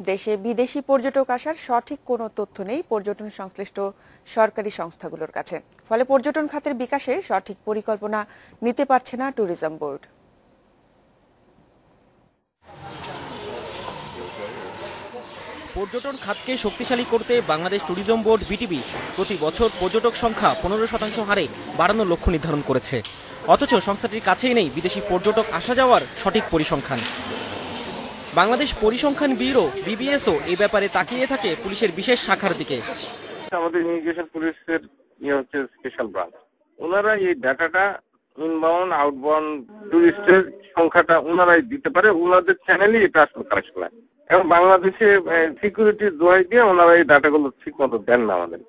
দেশে বিদেশি পর্যটক আসার সঠিক কোনো তথ্য নেই পর্যটন সংশ্লিষ্ট সরকারি সংস্থাগুলোর কাছে। ফলে পর্যটন খাতের বিকাশে সঠিক পরিকল্পনা নিতে পারছে না ট্যুরিজম বোর্ড। পর্যটন খাতকে শক্তিশালী করতে বাংলাদেশ ট্যুরিজম বোর্ড বিটিবি প্রতি বছর পর্যটক সংখ্যা পনেরো শতাংশ হারে বাড়ানোর লক্ষ্য নির্ধারণ করেছে। অথচ সংস্থাটির কাছেই নেই বিদেশি পর্যটক আসা যাওয়ার সঠিক পরিসংখ্যান। বাংলাদেশ পরিসংখ্যান ব্যুরো বিবিএসও এই ব্যাপারে তাকিয়ে থাকে পুলিশের বিশেষ শাখার দিকে। আমাদের ইমিগ্রেশন পুলিশের ইয়ে হচ্ছে স্পেশাল ব্রাঞ্চ ওনারা এই ডাটাটা ইনবাউন্ড আউটবাউন্ড টুরিস্টের সংখ্যাটা ওনারাই দিতে পারে ওনাদের চ্যানেলই এটা আসলে কালেক্ট হয়। এবং বাংলাদেশে সিকিউরিটির দোয়াই দিয়ে ওনারা এই ডাটাগুলো ঠিক মতো দেন না আমাদের।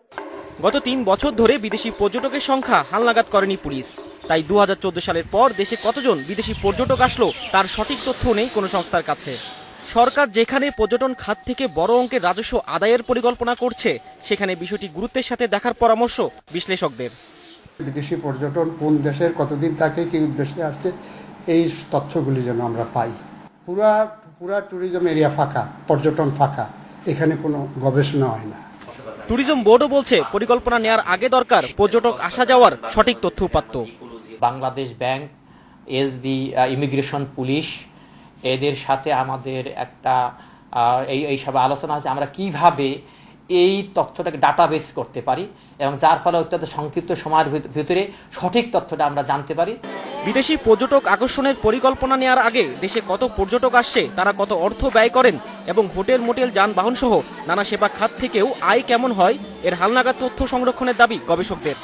গত তিন বছর ধরে বিদেশি পর্যটকের সংখ্যা হালনাগাদ করেনি পুলিশ। তাই দু হাজার চোদ্দ সালের পর দেশে কতজন বিদেশি পর্যটক আসলো তার সঠিক তথ্য নেই কোনো সংস্থার কাছে। সরকার যেখানে পর্যটন খাত থেকে বড় অঙ্কের রাজস্ব আদায়ের পরিকল্পনা করছে সেখানে বিষয়টি গুরুত্বের সাথে দেখার পরামর্শ বিশ্লেষকদের। বিদেশি পর্যটন কোন দেশের কতদিন থাকে কি উদ্দেশ্যে আসছে এই তথ্যগুলি যেন আমরা পাই। পুরা পুরা ট্যুরিজম এরিয়া ফাঁকা পর্যটন ফাঁকা এখানে কোনো গবেষণা হয় না। ট্যুরিজম বোর্ডও বলছে পরিকল্পনা নেওয়ার আগে দরকার পর্যটক আসা যাওয়ার সঠিক তথ্য উপাত্ত। Bangladesh bank SB immigration police, এদের সাথে আমাদের একটা এই এইসব আলোচনা আছে আমরা কীভাবে এই তথ্যটাকে ডাটাবেস করতে পারি এবং যার ফলে অত্যন্ত সংক্ষিপ্ত সময়ের ভিত- ভিতরে সঠিক তথ্যটা আমরা জানতে পারি। বিদেশি পর্যটক আকর্ষণের পরিকল্পনা নেওয়ার আগে দেশে কত পর্যটক আসছে, তারা কত অর্থ ব্যয় করেন এবং হোটেল, মোটেল, যানবাহন সহ নানা সেবা খাত থেকেও আয় কেমন হয়, এর হালনাগাদ তথ্য সংরক্ষণের দাবি গবেষকদের।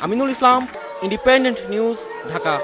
Aminul Islam independent news Dhaka